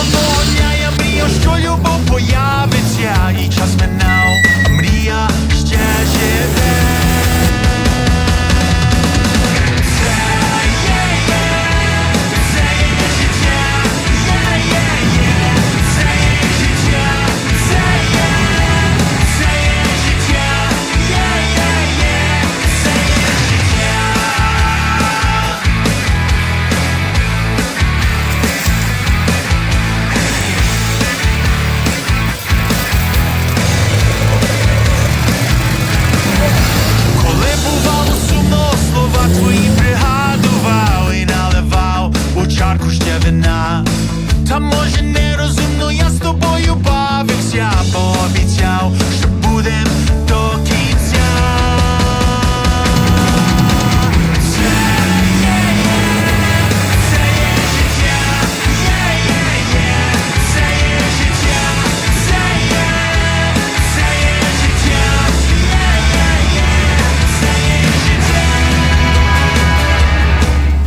одного дня я мрію, що любов твоя. обіцяв, що будем тоді.